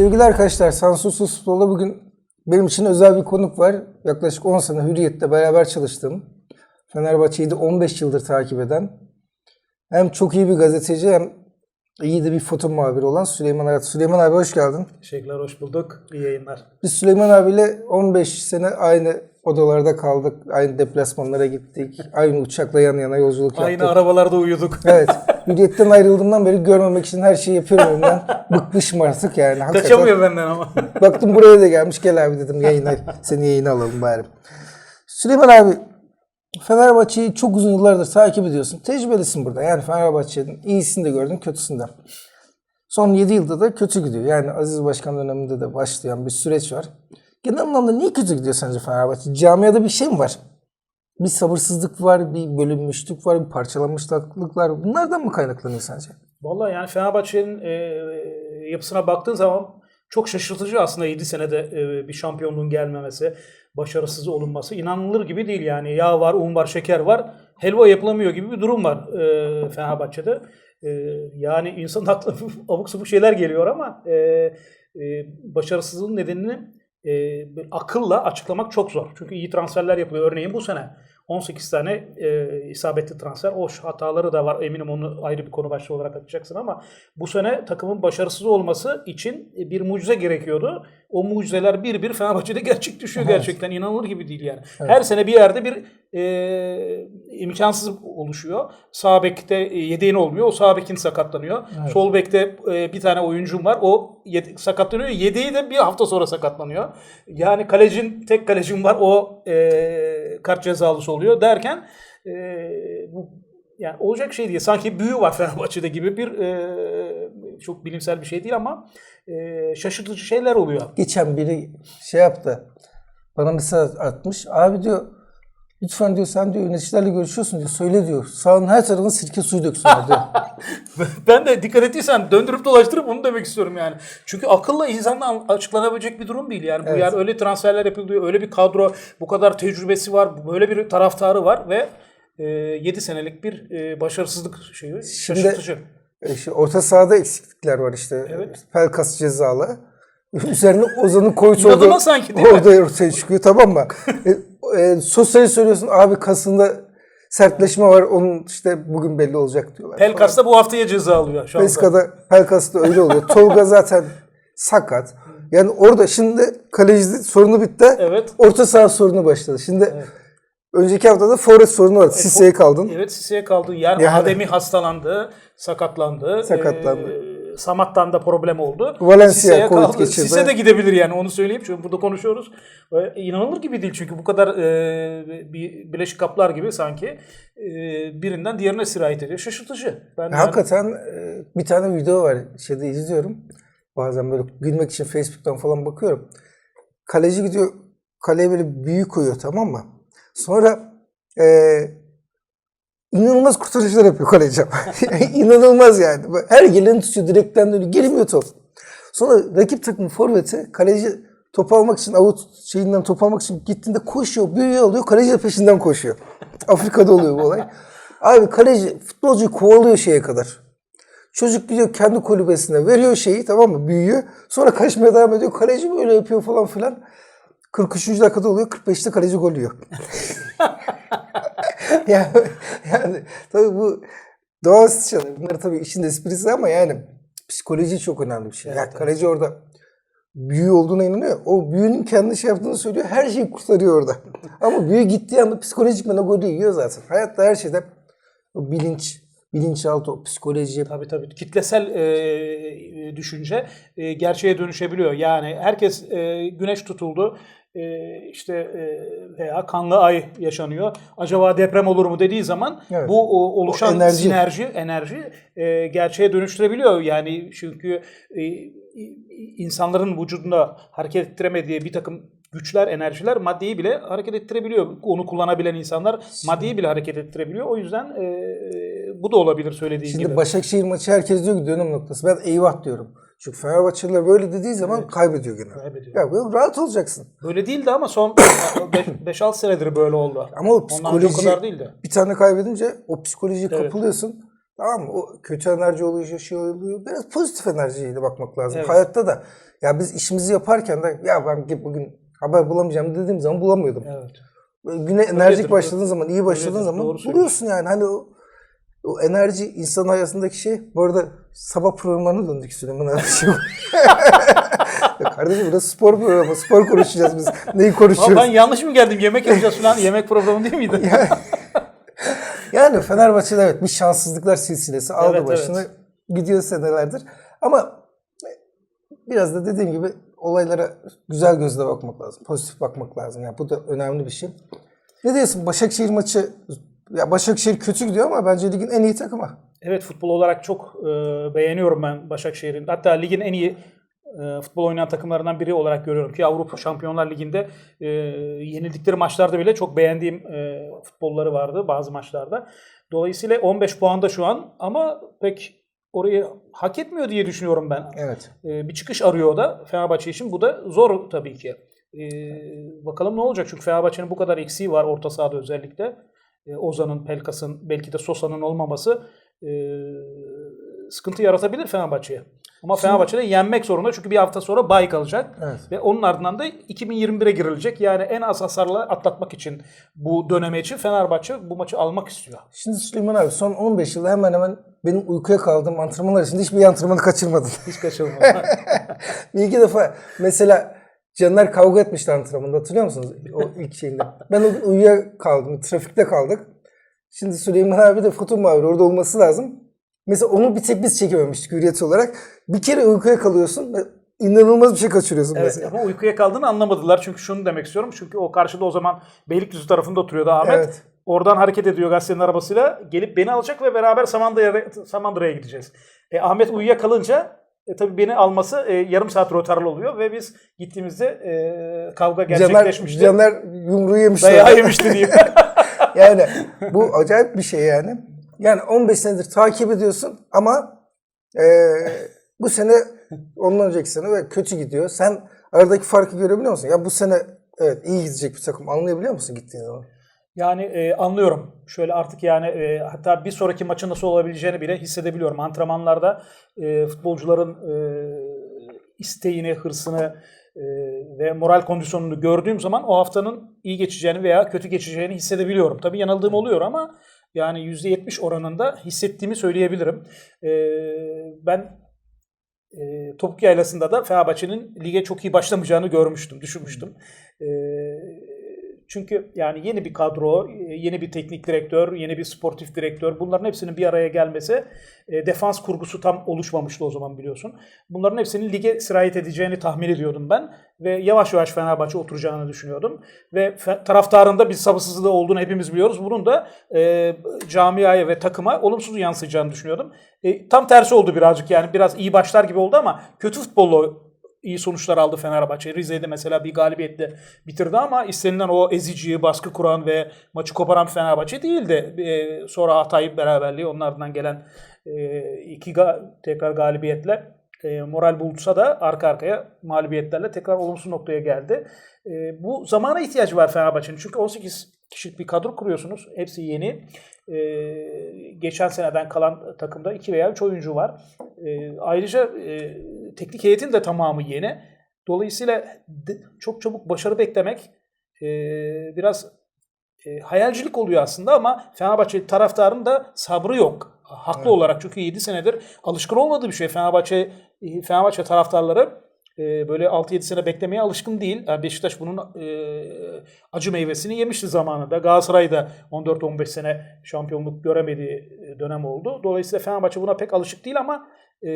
Sevgili arkadaşlar, Sansursuz Futbol'da bugün benim için özel bir konuk var. Yaklaşık 10 sene Hürriyet'te beraber çalıştım. Fenerbahçe'yi de 15 yıldır takip eden, hem çok iyi bir gazeteci hem iyi de bir foto muhabiri olan Süleyman Arat. Süleyman abi hoş geldin. Teşekkürler, hoş bulduk. İyi yayınlar. Biz Süleyman abiyle 15 sene aynı odalarda kaldık, aynı deplasmanlara gittik, aynı uçakla yan yana yolculuk yaptık. Aynı arabalarda uyuduk. Evet. Hürriyet'ten ayrıldığımdan beri görmemek için her şeyi yapıyorum önümden. Bıkmışım artık yani. Hakikaten. Kaçamıyor benden ama. Baktım buraya da gelmiş. Gel abi dedim yayına. Seni yayına alalım bari. Süleyman abi Fenerbahçe'yi çok uzun yıllardır takip ediyorsun. Tecrübelisin burada. Yani Fenerbahçe'nin iyisini de gördün, kötüsünü de. Son 7 yılda da kötü gidiyor. Yani Aziz Başkan döneminde de başlayan bir süreç var. Genel anlamda niye kötü gidiyor sence Fenerbahçe? Camiada bir şey mi var? Bir sabırsızlık var, bir bölünmüşlük var, bir parçalanmışlık var. Bunlardan mı kaynaklanıyor sence? Vallahi yani Fenerbahçe'nin e, yapısına baktığın zaman çok şaşırtıcı aslında 7 senede e, bir şampiyonluğun gelmemesi, başarısız olunması. inanılır gibi değil yani. Yağ var, un var, şeker var. Helva yapılamıyor gibi bir durum var e, Fenerbahçe'de. E, yani insanın aklına abuk sabuk şeyler geliyor ama e, e, başarısızlığın nedenini e, akılla açıklamak çok zor. Çünkü iyi transferler yapılıyor. Örneğin bu sene 18 tane e, isabetli transfer. O hataları da var. Eminim onu ayrı bir konu başlığı olarak açacaksın ama bu sene takımın başarısız olması için bir mucize gerekiyordu. O mucizeler bir bir Fenerbahçe'de gerçek düşüyor Evet. gerçekten. inanılır gibi değil yani. Her sene bir yerde bir e, imkansız oluşuyor. Sağ bekte e, yedeğin olmuyor. O sağ bekin sakatlanıyor. Sol bekte e, bir tane oyuncum var. O yede- sakatlanıyor. Yedeği de bir hafta sonra sakatlanıyor. Yani kalecin tek kalecin var. O e, kart cezalısı oluyor derken e, bu yani olacak şey değil. Sanki büyü var Fenerbahçe'de gibi bir e, çok bilimsel bir şey değil ama e, şaşırtıcı şeyler oluyor. geçen biri şey yaptı. Bana mesaj atmış. Abi diyor lütfen diyor sen diyor yöneticilerle görüşüyorsun diyor. Söyle diyor. Sahanın her tarafına sirke suyu döksünler diyor. ben de dikkat ettiysen döndürüp dolaştırıp bunu demek istiyorum yani. Çünkü akılla insanla açıklanabilecek bir durum değil yani. Bu Evet. yer öyle transferler yapılıyor, öyle bir kadro, bu kadar tecrübesi var, böyle bir taraftarı var ve 7 senelik bir e, başarısızlık şeyi şaşırtıcı. E işte orta sahada eksiklikler var işte. Evet. Pelkas cezalı. Üzerine Ozan'ın İnadına olduğu sanki mi? orada ortaya çıkıyor tamam mı? e, e, söylüyorsun abi kasında sertleşme var onun işte bugün belli olacak diyorlar. Pelkas da bu haftaya ceza alıyor şu anda. Peska'da Pelkas'ta öyle oluyor. Tolga zaten sakat. Yani orada şimdi kaleci sorunu bitti. Evet. Orta saha sorunu başladı. Şimdi önceki haftada Forest sorunu vardı. Sisse'ye kaldın. Evet Sisi'ye kaldı. Yani, Yani- Ademi hastalandı, sakatlandı. Sakatlandı. Ee, Samat'tan da problem oldu. Valencia Sisse'ye Covid geçirdi. Sisse de gidebilir yani onu söyleyeyim. Çünkü burada konuşuyoruz. Ee, inanılır gibi değil çünkü bu kadar e, bir Birleşik Kaplar gibi sanki e, birinden diğerine sirayet ediyor. Şaşırtıcı. Ben yani- Hakikaten e, bir tane video var. Şeyde izliyorum. Bazen böyle gülmek için Facebook'tan falan bakıyorum. Kaleci gidiyor kaleye böyle büyü koyuyor tamam mı? Sonra e, inanılmaz kurtarışlar yapıyor kaleci. inanılmaz yani. Her geleni tutuyor direkten dönüyor. Girmiyor top. Sonra rakip takımın forveti kaleci top almak için avut şeyinden top almak için gittiğinde koşuyor, büyüğü alıyor. Kaleci de peşinden koşuyor. Afrika'da oluyor bu olay. Abi kaleci futbolcuyu kovalıyor şeye kadar. Çocuk gidiyor kendi kulübesine veriyor şeyi tamam mı büyüyor. Sonra kaçmaya devam ediyor. Kaleci böyle yapıyor falan filan. 43. dakikada oluyor. 45'te kaleci gol yiyor. yani, yani tabii bu doğal şeyler. Bunlar tabii işin esprisi ama yani psikoloji çok önemli bir şey. ya kaleci orada büyü olduğuna inanıyor. O büyünün kendi şey yaptığını söylüyor. Her şeyi kurtarıyor orada. ama büyü gittiği anda psikolojik o golü yiyor zaten. Hayatta her şeyde o bilinç, bilinçaltı, psikoloji. Tabii tabii. Kitlesel e, düşünce e, gerçeğe dönüşebiliyor. Yani herkes e, güneş tutuldu. İşte veya kanlı ay yaşanıyor. Acaba deprem olur mu dediği zaman Evet. bu oluşan O enerji. sinerji, enerji gerçeğe dönüştürebiliyor. Yani çünkü insanların vücudunda hareket ettiremediği bir takım güçler, enerjiler maddeyi bile hareket ettirebiliyor. Onu kullanabilen insanlar maddeyi bile hareket ettirebiliyor. O yüzden e, bu da olabilir söylediğin Şimdi gibi. Başakşehir maçı herkes diyor ki dönüm noktası. Ben eyvah diyorum. Çünkü Fenerbahçeliler böyle dediği zaman kaybediyor gene. Kaybediyor. Ya böyle rahat olacaksın. Böyle değildi ama son 5-6 senedir böyle oldu. Ama o psikoloji kadar değildi. bir tane kaybedince o psikolojiye kapılıyorsun. Tamam mı? O kötü enerji oluyor, şey oluyor. Biraz pozitif enerjiyle bakmak lazım. Evet. Hayatta da ya biz işimizi yaparken de ya ben bugün haber bulamayacağım dediğim zaman bulamıyordum. Evet. Güne enerjik Öyledir, başladığın zaman, iyi başladığın Öyledir, zaman buluyorsun yani. Hani o, o enerji insan hayatındaki şey. Bu arada sabah programına döndük Süleyman abi. Ya kardeşim burası spor programı. Spor konuşacağız biz. Neyi konuşuyoruz? ben yanlış mı geldim? Yemek yapacağız falan. Yemek programı değil miydi? Yani Fenerbahçe'de evet bir şanssızlıklar silsilesi aldı Evet, başını. evet. Gidiyor senelerdir. Ama biraz da dediğim gibi olaylara güzel gözle bakmak lazım. Pozitif bakmak lazım. Yani bu da önemli bir şey. Ne diyorsun? Başakşehir maçı ya Başakşehir kötü gidiyor ama bence ligin en iyi takımı. Evet futbol olarak çok e, beğeniyorum ben Başakşehir'in. Hatta ligin en iyi e, futbol oynayan takımlarından biri olarak görüyorum ki Avrupa Şampiyonlar Ligi'nde e, yenildikleri maçlarda bile çok beğendiğim e, futbolları vardı bazı maçlarda. Dolayısıyla 15 puanda şu an ama pek orayı hak etmiyor diye düşünüyorum ben. Evet. E, bir çıkış arıyor o da Fenerbahçe için. Bu da zor tabii ki. E, bakalım ne olacak? Çünkü Fenerbahçe'nin bu kadar eksiği var orta sahada özellikle. E, Ozan'ın, Pelkas'ın, belki de Sosa'nın olmaması e, sıkıntı yaratabilir Fenerbahçe'ye. Ama Fenerbahçe'de yenmek zorunda çünkü bir hafta sonra bay kalacak. Evet. Ve onun ardından da 2021'e girilecek. Yani en az hasarla atlatmak için bu döneme için Fenerbahçe bu maçı almak istiyor. Şimdi Süleyman abi son 15 yılda hemen hemen benim uykuya kaldığım antrenmanlar içinde hiçbir antrenmanı kaçırmadın. Hiç kaçırma. bir iki defa mesela Caner kavga etmişti antrenmanda hatırlıyor musunuz? O ilk şeyinde. Ben o gün uyuyakaldım. Trafikte kaldık. Şimdi Süleyman abi de foto muhabiri orada olması lazım. Mesela onu bir tek biz çekememiştik hürriyet olarak. Bir kere uykuya kalıyorsun inanılmaz bir şey kaçırıyorsun Evet mesela. ama uykuya kaldığını anlamadılar. Çünkü şunu demek istiyorum. Çünkü o karşıda o zaman Beylikdüzü tarafında oturuyordu Ahmet. Evet. Oradan hareket ediyor gazetenin arabasıyla. Gelip beni alacak ve beraber Samandıra'ya, Samandıra'ya gideceğiz. E, Ahmet uyuyakalınca e, tabii beni alması e, yarım saat rotarlı oluyor ve biz gittiğimizde e, kavga Caner, gerçekleşmişti. Caner yumruğu yemişti. Dayağı yemişti diyeyim. yani bu acayip bir şey yani. Yani 15 senedir takip ediyorsun ama eee, bu sene ondan önceki sene ve kötü gidiyor. Sen aradaki farkı görebiliyor musun? Ya bu sene evet iyi gidecek bir takım anlayabiliyor musun gittiğin zaman? Yani e, anlıyorum. Şöyle artık yani e, hatta bir sonraki maçın nasıl olabileceğini bile hissedebiliyorum. Antrenmanlarda e, futbolcuların e, isteğini, hırsını e, ve moral kondisyonunu gördüğüm zaman o haftanın iyi geçeceğini veya kötü geçeceğini hissedebiliyorum. Tabii yanıldığım oluyor ama yani %70 oranında hissettiğimi söyleyebilirim. E, ben e, Topuk Yaylası'nda da Fenerbahçe'nin lige çok iyi başlamayacağını görmüştüm, düşünmüştüm. E, çünkü yani yeni bir kadro, e, yeni bir teknik direktör, yeni bir sportif direktör bunların hepsinin bir araya gelmesi e, defans kurgusu tam oluşmamıştı o zaman biliyorsun. Bunların hepsinin lige sirayet edeceğini tahmin ediyordum ben ve yavaş yavaş Fenerbahçe oturacağını düşünüyordum. Ve fe- taraftarın da bir sabırsızlığı olduğunu hepimiz biliyoruz. Bunun da e, camiaya ve takıma olumsuz yansıyacağını düşünüyordum. E, tam tersi oldu birazcık yani biraz iyi başlar gibi oldu ama kötü futbolla iyi sonuçlar aldı Fenerbahçe. Rize'de mesela bir galibiyetle bitirdi ama istenilen o ezici, baskı kuran ve maçı koparan Fenerbahçe değildi. E, sonra Hatay beraberliği onun ardından gelen e, iki ga- tekrar galibiyetle e, moral bulutsa da arka arkaya mağlubiyetlerle tekrar olumsuz noktaya geldi. E, bu zamana ihtiyacı var Fenerbahçe'nin. Çünkü 18 kişilik bir kadro kuruyorsunuz. Hepsi yeni. E, geçen seneden kalan takımda 2 veya 3 oyuncu var. E, ayrıca e, teknik heyetin de tamamı yeni. Dolayısıyla çok çabuk başarı beklemek e, biraz e, hayalcilik oluyor aslında ama Fenerbahçe taraftarının da sabrı yok. Haklı olarak çünkü 7 senedir alışkın olmadığı bir şey. Fenerbahçe e, Fenerbahçe taraftarları e, böyle 6-7 sene beklemeye alışkın değil. Yani Beşiktaş bunun e, acı meyvesini yemişti zamanında. Galatasaray da 14-15 sene şampiyonluk göremediği dönem oldu. Dolayısıyla Fenerbahçe buna pek alışık değil ama e,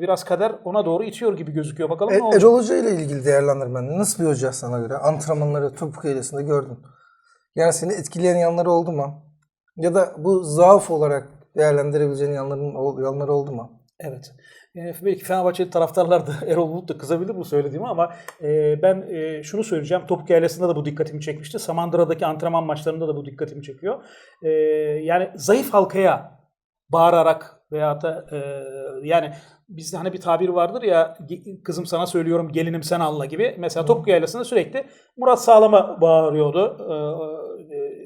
biraz kader ona doğru itiyor gibi gözüküyor. Bakalım E, ne olacak. Erol Hoca ile ilgili değerlendirmen nasıl bir hoca sana göre? Antrenmanları topuk eylesinde gördün. Yani seni etkileyen yanları oldu mu? Ya da bu zaaf olarak değerlendirebileceğin yanların, yanları oldu mu? Evet. Yani belki Fenerbahçeli taraftarlar da Erol Bulut da kızabilir bu söylediğime ama e, ben e, şunu söyleyeceğim. Topuk Yaylası'nda da bu dikkatimi çekmişti. Samandıra'daki antrenman maçlarında da bu dikkatimi çekiyor. E, yani zayıf halkaya bağırarak veya da e, yani bizde hani bir tabir vardır ya "Ge- kızım sana söylüyorum gelinim sen anla gibi. Mesela Topuk Yaylası'nda sürekli Murat Sağlam'a bağırıyordu. E, e,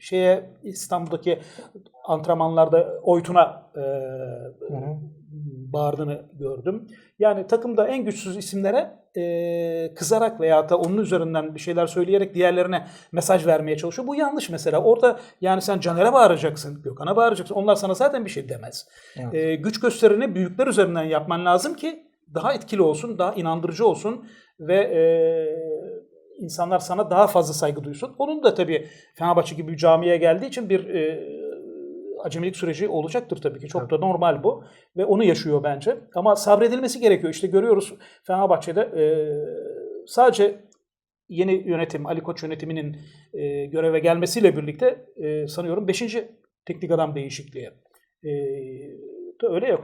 şeye İstanbul'daki antrenmanlarda Oytun'a e, bağırdığını gördüm. Yani takımda en güçsüz isimlere e, kızarak veya da onun üzerinden bir şeyler söyleyerek diğerlerine mesaj vermeye çalışıyor. Bu yanlış mesela. Orada yani sen Caner'e bağıracaksın, Gökhan'a bağıracaksın. Onlar sana zaten bir şey demez. E, güç gösterini büyükler üzerinden yapman lazım ki daha etkili olsun, daha inandırıcı olsun ve e, insanlar sana daha fazla saygı duysun. Onun da tabii Fenerbahçe gibi bir camiye geldiği için bir e, acemilik süreci olacaktır tabii ki. Çok da normal bu ve onu yaşıyor bence. Ama sabredilmesi gerekiyor. İşte görüyoruz Fenerbahçe'de e, sadece yeni yönetim, Ali Koç yönetiminin e, göreve gelmesiyle birlikte e, sanıyorum 5. teknik adam değişikliği. E, da öyle ya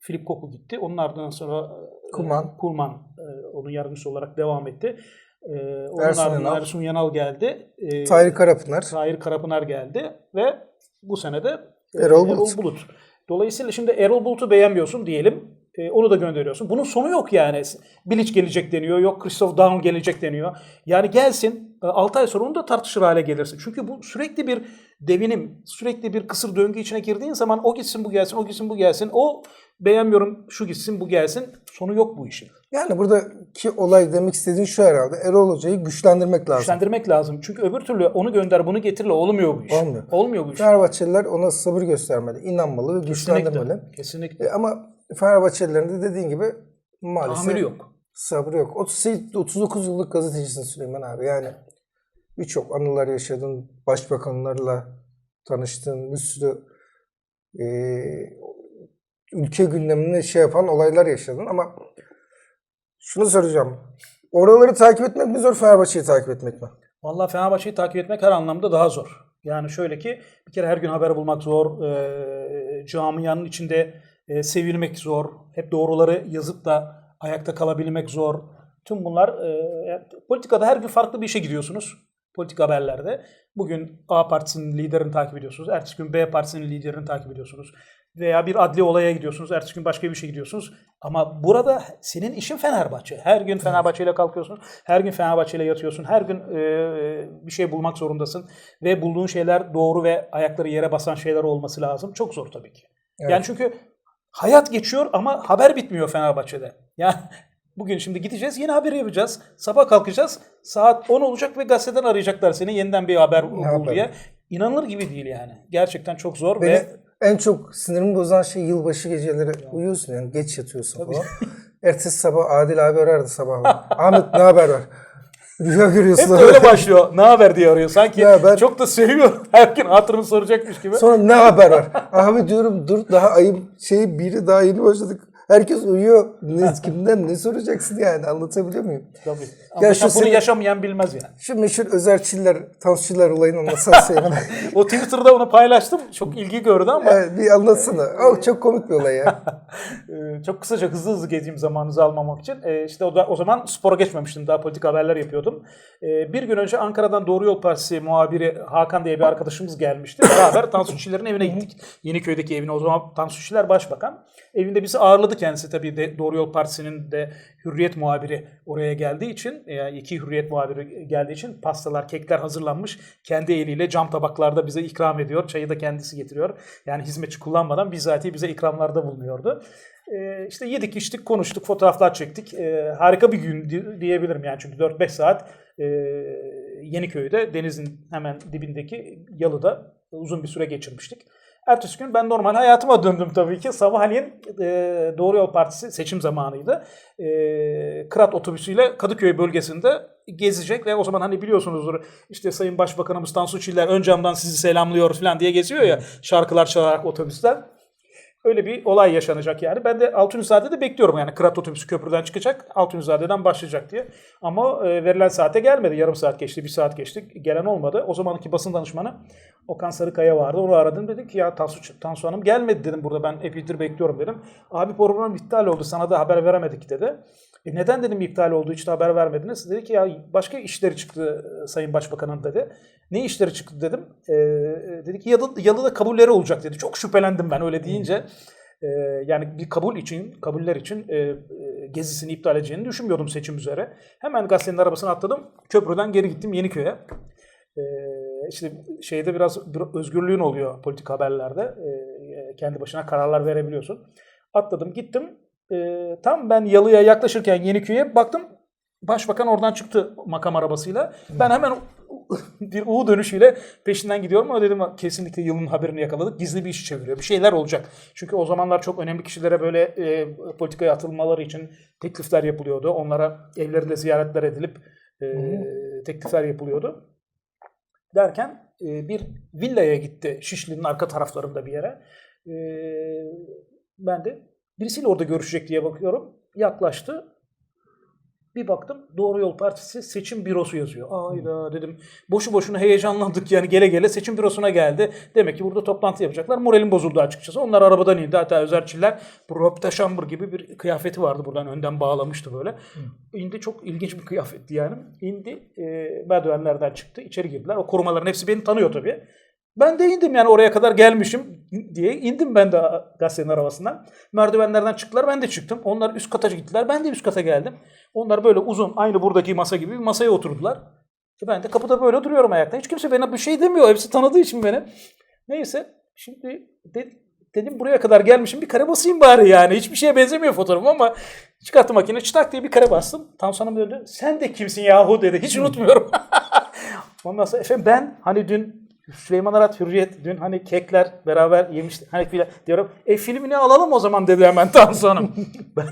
Filip Koku gitti. Onun ardından sonra e, Kuman. Kulman e, onun yardımcısı olarak devam etti. E, onun Ersun ardından Yanal. Ersun Yanal geldi. E, Tahir Karapınar. Tahir Karapınar geldi ve bu sene de e, Erol Bulut. Dolayısıyla şimdi Erol Bulut'u beğenmiyorsun diyelim. E, onu da gönderiyorsun. Bunun sonu yok yani. Bilic gelecek deniyor. Yok Christoph Daum gelecek deniyor. Yani gelsin 6 ay sonra onu da tartışır hale gelirsin. Çünkü bu sürekli bir devinim, sürekli bir kısır döngü içine girdiğin zaman o gitsin bu gelsin, o gitsin bu gelsin. O beğenmiyorum şu gitsin bu gelsin. Sonu yok bu işin. Yani buradaki olay demek istediğin şu herhalde. Erol Hoca'yı güçlendirmek lazım. Güçlendirmek lazım. Çünkü öbür türlü onu gönder bunu getirle olmuyor bu iş. Olmuyor. Olmuyor bu iş. Fenerbahçeliler ona sabır göstermeli, inanmalı ve güçlendirmeli. Kesinlikle. Kesinlikle. E, ama Fenerbahçelilerin de dediğin gibi maalesef Tahammülü yok. sabrı yok. 38, 39 yıllık gazetecisin Süleyman abi. Yani birçok anılar yaşadın, başbakanlarla tanıştın, bir sürü e, ülke gündemini şey yapan olaylar yaşadın ama şunu soracağım. Oraları takip etmek mi zor, Fenerbahçe'yi takip etmek mi? Vallahi Fenerbahçe'yi takip etmek her anlamda daha zor. Yani şöyle ki bir kere her gün haber bulmak zor. E, camianın içinde e, sevilmek zor. Hep doğruları yazıp da ayakta kalabilmek zor. Tüm bunlar e, politikada her gün farklı bir işe gidiyorsunuz. Politik haberlerde. Bugün A partisinin liderini takip ediyorsunuz. Ertesi gün B partisinin liderini takip ediyorsunuz. Veya bir adli olaya gidiyorsunuz. Ertesi gün başka bir şey gidiyorsunuz. Ama burada senin işin Fenerbahçe. Her gün Fenerbahçe ile kalkıyorsun. Her gün Fenerbahçe ile yatıyorsun. Her gün e, bir şey bulmak zorundasın. Ve bulduğun şeyler doğru ve ayakları yere basan şeyler olması lazım. Çok zor tabii ki. Evet. Yani çünkü hayat geçiyor ama haber bitmiyor Fenerbahçe'de. Yani bugün şimdi gideceğiz yeni haber yapacağız. Sabah kalkacağız. Saat 10 olacak ve gazeteden arayacaklar seni yeniden bir haber bul haber? diye. İnanılır gibi değil yani. Gerçekten çok zor Beni ve en çok sinirimi bozan şey yılbaşı geceleri uyuyorsun yani geç yatıyorsun falan. Ertesi sabah Adil abi arardı sabah. Ahmet ne haber var? Rüya görüyorsun. hep de öyle başlıyor. Ne haber diye arıyor. Sanki Ya ben- çok da seviyor. Her gün hatırını soracakmış gibi. Sonra ne haber var? Abi diyorum dur daha ayın şey biri daha yeni başladık. Herkes uyuyor. Ne, kimden ne soracaksın yani anlatabiliyor muyum? Tabii. Ya şu bunu senin- yaşamayan bilmez yani. Şu meşhur Özerçiller, Tansuçiller olayını anlatsana Seymen. O Twitter'da onu paylaştım. Çok ilgi gördü ama Evet, bir anlatsana. Oh, çok komik bir olay ya. Ee, çok kısaca hızlı hızlı gezeyim zamanınızı almamak için. Ee, işte o, da, o zaman spora geçmemiştim. Daha politik haberler yapıyordum. Ee, bir gün önce Ankara'dan Doğru Yol Partisi muhabiri Hakan diye bir arkadaşımız gelmişti. Beraber Tansu Çiller'in evine gittik. Yeniköy'deki evine. O zaman Tansu Çiller başbakan. Evinde bizi ağırladı kendisi. Tabii de Doğru Yol Partisi'nin de Hürriyet muhabiri oraya geldiği için, yani iki Hürriyet muhabiri geldiği için pastalar, kekler hazırlanmış. Kendi eliyle cam tabaklarda bize ikram ediyor. Çayı da kendisi getiriyor. Yani hizmetçi kullanmadan bizzatihi bize ikramlarda bulunuyordu. Ee, işte yedik, içtik, konuştuk, fotoğraflar çektik. Ee, harika bir gün di- diyebilirim yani çünkü 4-5 saat e, Yeniköy'de denizin hemen dibindeki yalıda uzun bir süre geçirmiştik. Ertesi gün ben normal hayatıma döndüm tabii ki. Sabahleyin e, Doğru Yol Partisi seçim zamanıydı. E, Kırat otobüsüyle Kadıköy bölgesinde gezecek ve o zaman hani biliyorsunuzdur işte Sayın Başbakanımız Tansu Çiller ön camdan sizi selamlıyor falan diye geziyor ya şarkılar çalarak otobüsten. Öyle bir olay yaşanacak yani. Ben de Altunizade'de bekliyorum yani Kırat otobüsü köprüden çıkacak, Altunizade'den başlayacak diye. Ama e, verilen saate gelmedi. Yarım saat geçti, bir saat geçti. Gelen olmadı. O zamanki basın danışmanı Okan Sarıkaya vardı. Onu aradım. Dedim ki ya Tansu, Tansu Hanım gelmedi dedim burada. Ben epeydir bekliyorum dedim. Abi program iptal oldu. Sana da haber veremedik dedi. E neden dedim iptal oldu hiç de haber vermediniz? Dedi ki ya başka işleri çıktı e, Sayın Başbakanın dedi. Ne işleri çıktı dedim. E, dedi ki yalı, yalıda kabulleri olacak dedi. Çok şüphelendim ben öyle deyince. E, yani bir kabul için, kabuller için e, e, gezisini iptal edeceğini düşünmüyordum seçim üzere. Hemen gazetenin arabasına atladım. Köprüden geri gittim Yeniköy'e. E, işte şeyde biraz bir özgürlüğün oluyor politik haberlerde. E, kendi başına kararlar verebiliyorsun. Atladım gittim. E, tam ben yalıya yaklaşırken Yeniköy'e baktım. Başbakan oradan çıktı makam arabasıyla. Ben hemen bir U dönüşüyle peşinden gidiyorum ama dedim kesinlikle yılın haberini yakaladık. Gizli bir iş çeviriyor. Bir şeyler olacak. Çünkü o zamanlar çok önemli kişilere böyle e, politikaya atılmaları için teklifler yapılıyordu. Onlara evlerinde ziyaretler edilip e, teklifler yapılıyordu. Derken e, bir villaya gitti Şişli'nin arka taraflarında bir yere. E, ben de birisiyle orada görüşecek diye bakıyorum. Yaklaştı. Bir baktım Doğru Yol Partisi seçim bürosu yazıyor. Ayda dedim boşu boşuna heyecanlandık yani gele gele seçim bürosuna geldi. Demek ki burada toplantı yapacaklar. Moralim bozuldu açıkçası. Onlar arabadan indi. Hatta Özerçiller bu Rob Şambur gibi bir kıyafeti vardı buradan önden bağlamıştı böyle. İndi çok ilginç bir kıyafetti yani. İndi e, merdivenlerden çıktı. içeri girdiler. O korumaların hepsi beni tanıyor tabii. Ben de indim yani oraya kadar gelmişim diye indim ben de gazetenin arabasından. Merdivenlerden çıktılar ben de çıktım. Onlar üst kata gittiler ben de üst kata geldim. Onlar böyle uzun aynı buradaki masa gibi bir masaya oturdular. Ben de kapıda böyle duruyorum ayakta. Hiç kimse bana bir şey demiyor. Hepsi tanıdığı için beni. Neyse şimdi de- dedim buraya kadar gelmişim bir kare basayım bari yani. Hiçbir şeye benzemiyor fotoğrafım ama çıkarttım makine çıtak diye bir kare bastım. Tansu Hanım dedi sen de kimsin yahu dedi. Hiç unutmuyorum. Ondan sonra efendim ben hani dün Süleyman Arat Hürriyet dün hani kekler beraber yemiştik. Hani filan diyorum. E filmini alalım o zaman dedi hemen Tansu Hanım. ben,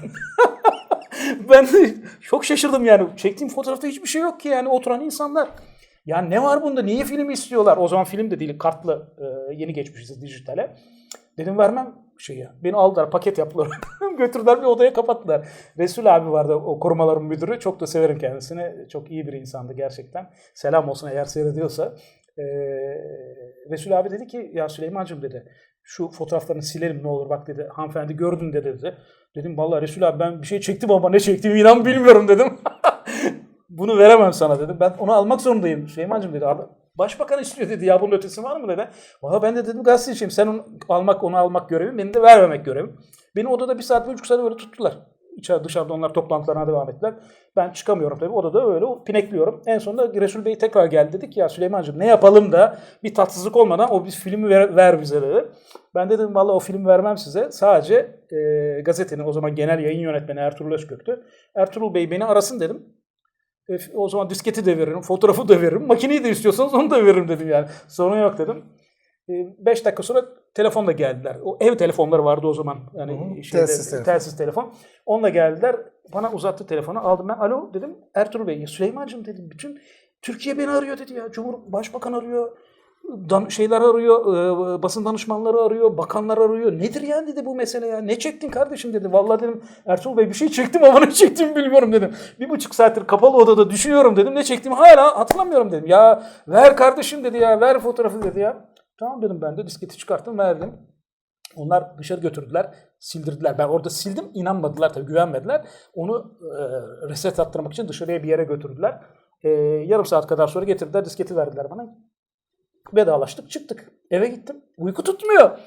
ben de çok şaşırdım yani. Çektiğim fotoğrafta hiçbir şey yok ki yani oturan insanlar. Yani ne var bunda? Niye film istiyorlar? O zaman film de değil, kartlı e, yeni geçmişiz dijitale. Dedim vermem şeyi. Beni aldılar, paket yaptılar. Götürdüler bir odaya kapattılar. Resul abi vardı o korumaların müdürü. Çok da severim kendisini. Çok iyi bir insandı gerçekten. Selam olsun eğer seyrediyorsa. Ee, Resul abi dedi ki ya Süleyman'cığım dedi şu fotoğraflarını silelim ne olur bak dedi hanımefendi gördün de dedi. Dedim vallahi Resul abi ben bir şey çektim ama ne çektiğimi inan bilmiyorum dedim. Bunu veremem sana dedim. Ben onu almak zorundayım. Süleyman'cığım dedi abi. Başbakan istiyor dedi ya bunun ötesi var mı dedi. Valla ben de dedim gazeteciyim. Sen onu almak onu almak görevim. Benim de vermemek görevim. Beni odada bir saat bir buçuk saat böyle tuttular. İçeride dışarıda onlar toplantılarına devam ettiler. Ben çıkamıyorum tabii. Odada öyle pinekliyorum. En sonunda Resul Bey tekrar geldi dedi ki ya Süleyman'cığım ne yapalım da bir tatsızlık olmadan o bir filmi ver, ver bize dedi. Ben de dedim valla o filmi vermem size. Sadece e, gazetenin o zaman genel yayın yönetmeni Ertuğrul Özkök'tü. Ertuğrul Bey beni arasın dedim. E, o zaman disketi de veririm, fotoğrafı da veririm, makineyi de istiyorsanız onu da veririm dedim yani. Sorun yok dedim. 5 dakika sonra telefonla geldiler. O ev telefonları vardı o zaman. Yani şeyde, Telsiz telefon. telsiz telefon. Onunla geldiler. Bana uzattı telefonu. Aldım ben. Alo dedim. Ertuğrul Bey. Süleyman'cığım dedim. Bütün Türkiye beni arıyor dedi ya. Cumhurbaşkanı arıyor. Dan şeyler arıyor, e, basın danışmanları arıyor, bakanlar arıyor. Nedir yani dedi bu mesele ya? Ne çektin kardeşim dedi. Vallahi dedim Ertuğrul Bey bir şey çektim ama ne çektiğimi bilmiyorum dedim. Bir buçuk saattir kapalı odada düşünüyorum dedim. Ne çektiğimi hala hatırlamıyorum dedim. Ya ver kardeşim dedi ya, ver fotoğrafı dedi ya. Tamam dedim ben de disketi çıkarttım verdim. Onlar dışarı götürdüler, sildirdiler. Ben orada sildim, inanmadılar tabii, güvenmediler. Onu e, reset attırmak için dışarıya bir yere götürdüler. E, yarım saat kadar sonra getirdiler, disketi verdiler bana. Vedalaştık, çıktık. Eve gittim. Uyku tutmuyor.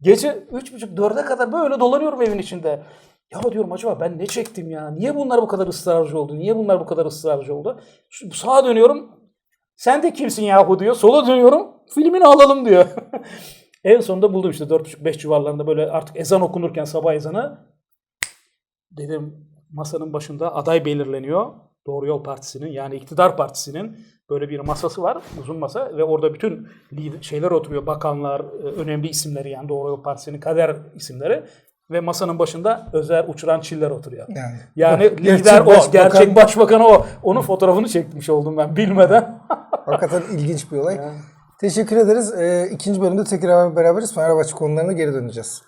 Gece üç buçuk, dörde kadar böyle dolanıyorum evin içinde. Ya diyorum acaba ben ne çektim ya? Niye bunlar bu kadar ısrarcı oldu? Niye bunlar bu kadar ısrarcı oldu? Şu, sağa dönüyorum. Sen de kimsin yahu diyor. Sola dönüyorum. Filmini alalım diyor. en sonunda buldum işte 4.30-5 civarlarında böyle artık ezan okunurken sabah ezanı. Dedim masanın başında aday belirleniyor. Doğru Yol Partisi'nin yani iktidar partisinin böyle bir masası var. Uzun masa ve orada bütün şeyler oturuyor. Bakanlar, e, önemli isimleri yani Doğru Yol Partisi'nin kader isimleri. Ve masanın başında özel uçuran çiller oturuyor. Yani. Yani Gerçek lider o, başbakan- gerçek başbakan o. Onun fotoğrafını çekmiş oldum ben bilmeden. Hakikaten ilginç bir olay. Teşekkür ederiz. Ee, ikinci bölümde tekrar beraberiz. Fenerbahçe konularına geri döneceğiz.